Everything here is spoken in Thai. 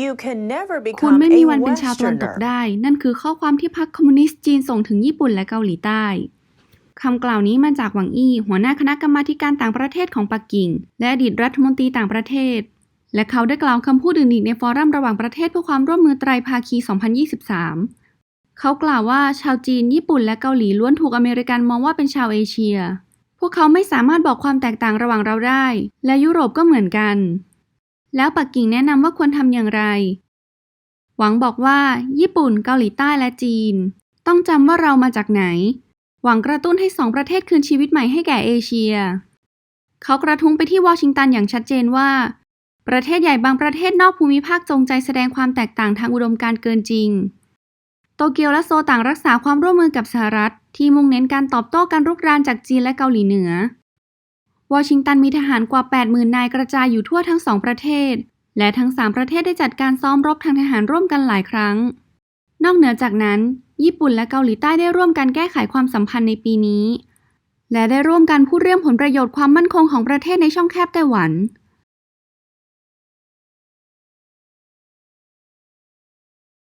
You can never คุณ become ไม่มี a วันเป็นชาวตะวันตก Westerner. ได้ นั่นคือข้อความที่พรรคคอมมิวนิสต์จีนส่งถึงญี่ปุ่นและเกาหลีใต้คำกล่าวนี้มาจากหวังอี้ หัวหน้าคณะกรรมาธิการต่างประเทศของปักกิ่ง และอดีตรัฐมนตรีต่างประเทศ และเขาได้กล่าวคำพูดอื่นๆในฟอรัมระหว่างประเทศเพื่อความร่วมมือไตรภาคี 2023 เขากล่าวว่าชาวจีน ญี่ปุ่น และเกาหลีล้วนถูกอเมริกันมองว่าเป็นชาวเอเชีย พวกเขาไม่สามารถบอกความแตกต่างระหว่างเราได้ และยุโรปก็เหมือนกัน แล้วปักกิ่งแนะนำว่าควรทำอย่างไร หวังบอกว่า ญี่ปุ่น เกาหลีใต้และจีน ต้องจำว่าเรามาจากไหน หวังกระตุ้นให้สองประเทศคืนชีวิตใหม่ให้แก่เอเชีย เขากระทุ้งไปที่วอชิงตันอย่างชัดเจนว่า ประเทศใหญ่บางประเทศนอกภูมิภาคจงใจแสดงความแตกต่างทางอุดมการณ์เกินจริง โตเกียวและโซลต่างรักษาความร่วมมือกับสหรัฐ ที่มุ่งเน้นการตอบโต้การรุกรานจากจีนและเกาหลีเหนือ วอชิงตันมีทหารกว่า 80,000 นายกระจายอยู่ทั่วทั้งสองประเทศ และทั้งสามประเทศได้จัดการซ้อมรบทางทหารร่วมกันหลายครั้ง นอกเหนือจากนั้น ญี่ปุ่นและเกาหลีใต้ได้ร่วมกันแก้ไขความสัมพันธ์ในปีนี้ และได้ร่วมกันพูดเรื่องผลประโยชน์ความมั่นคงของประเทศในช่องแคบไต้หวัน